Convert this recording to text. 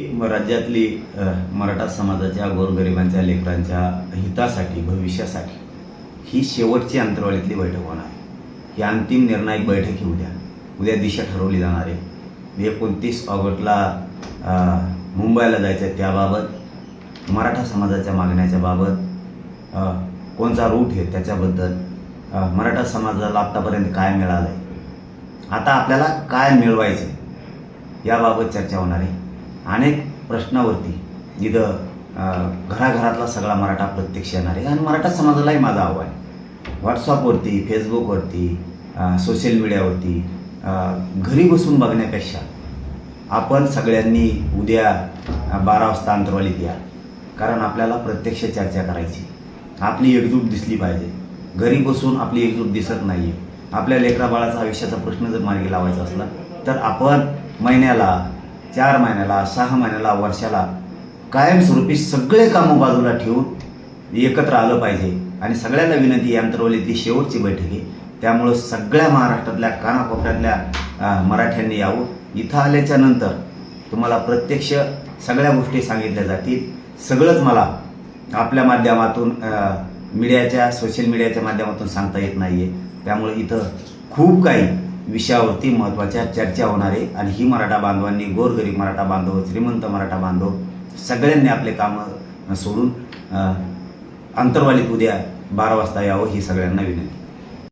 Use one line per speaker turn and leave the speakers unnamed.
राज्यातली मराठा समाजाच्या गोरगरिबांच्या लेकरांच्या हितासाठी भविष्यासाठी ही शेवटची अंतरवाळीतली बैठक होणार आहे. ही अंतिम निर्णायक बैठक ही उद्या. उद्या दिशा ठरवली जाणार आहे. एकोणतीस ऑगस्टला मुंबईला जायचं आहे त्याबाबत मराठा समाजाच्या मागण्याच्या बाबत कोणता रूट आहे त्याच्याबद्दल मराठा समाजाला आत्तापर्यंत काय मिळालं आहे आता आपल्याला काय मिळवायचं याबाबत चर्चा होणार आहे. अनेक प्रश्नावरती. जिथं घराघरातला सगळा मराठा प्रत्यक्ष येणार आहे. आणि मराठा समाजालाही माझं आव्हान आहे. व्हॉट्सअपवरती फेसबुकवरती सोशल मीडियावरती घरी बसून बघण्यापेक्षा आपण सगळ्यांनी उद्या बारा वाजता अंतरवालीत या. कारण आपल्याला प्रत्यक्ष चर्चा करायची. आपली एकजूट दिसली पाहिजे. घरी बसून आपली एकजूट दिसत नाही आहे आपल्या लेकराबाळाचा आयुष्याचा प्रश्न जर मार्गी लावायचा असला तर आपण महिन्याला चार महिन्याला सहा महिन्याला वर्षाला कायमस्वरूपी सगळे कामं बाजूला ठेवून एकत्र आलं पाहिजे. आणि सगळ्यांना विनंती आहे अंतरवलीतली शेवटची बैठक आहे. त्यामुळं सगळ्या महाराष्ट्रातल्या कानाकोपऱ्यातल्या मराठ्यांनी यावं. इथं आल्याच्यानंतर तुम्हाला प्रत्यक्ष सगळ्या गोष्टी सांगितल्या जातील. सगळंच मला आपल्या माध्यमातून मीडियाच्या सोशल मीडियाच्या माध्यमातून सांगता येत नाही आहे त्यामुळे इथं खूप काही विषयावरती महत्त्वाच्या चर्चा होणार आहे. आणि ही मराठा बांधवांनी गोरगरीब मराठा बांधव श्रीमंत मराठा बांधव सगळ्यांनी आपले कामं सोडून अंतर्वालीत उद्या बारा वाजता यावं ही सगळ्यांना विनंती.